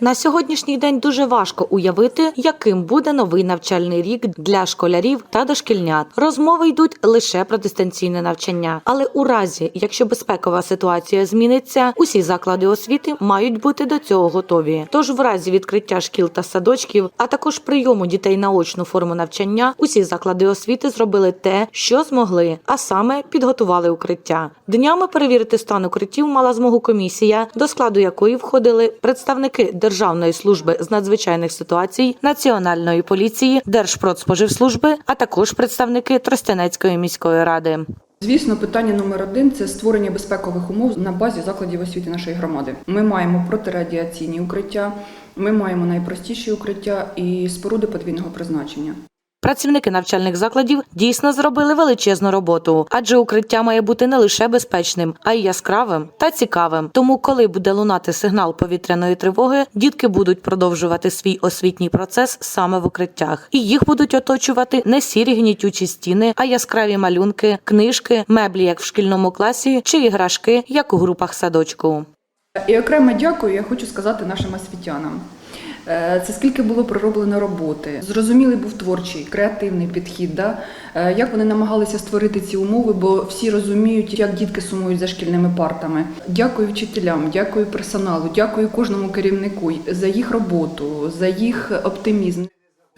На сьогоднішній день дуже важко уявити, яким буде новий навчальний рік для школярів та дошкільнят. Розмови йдуть лише про дистанційне навчання. Але у разі, якщо безпекова ситуація зміниться, усі заклади освіти мають бути до цього готові. Тож, в разі відкриття шкіл та садочків, а також прийому дітей на очну форму навчання, усі заклади освіти зробили те, що змогли, а саме підготували укриття. Днями перевірити стан укриттів мала змогу комісія, до складу якої входили представники Державної служби з надзвичайних ситуацій, Національної поліції, Держпродспоживслужби, а також представники Тростянецької міської ради. Звісно, питання номер один це створення безпекових умов на базі закладів освіти нашої громади. Ми маємо протирадіаційні укриття, ми маємо найпростіші укриття і споруди подвійного призначення. Працівники навчальних закладів дійсно зробили величезну роботу, адже укриття має бути не лише безпечним, а й яскравим та цікавим. Тому, коли буде лунати сигнал повітряної тривоги, дітки будуть продовжувати свій освітній процес саме в укриттях, і їх будуть оточувати не сірі гнітючі стіни, а яскраві малюнки, книжки, меблі, як в шкільному класі, чи іграшки, як у групах садочку. І окремо дякую, я хочу сказати нашим освітянам. Е, Це скільки було пророблено роботи. Зрозумілий був творчий, креативний підхід, да? Е, як вони намагалися створити ці умови, бо всі розуміють, як дітки сумують за шкільними партами. Дякую вчителям, дякую персоналу, дякую кожному керівнику за їх роботу, за їх оптимізм.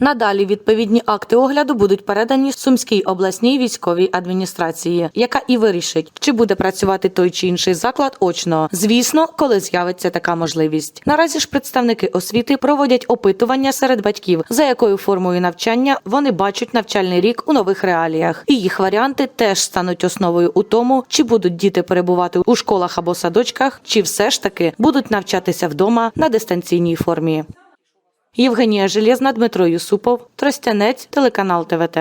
Надалі відповідні акти огляду будуть передані Сумській обласній військовій адміністрації, яка і вирішить, чи буде працювати той чи інший заклад очно. Звісно, коли з'явиться така можливість. Наразі ж представники освіти проводять опитування серед батьків, за якою формою навчання вони бачать навчальний рік у нових реаліях, і їх варіанти теж стануть основою у тому, чи будуть діти перебувати у школах або садочках, чи все ж таки будуть навчатися вдома на дистанційній формі. Євгенія Железна, Дмитро Юсупов, Тростянець, телеканал ТВТ.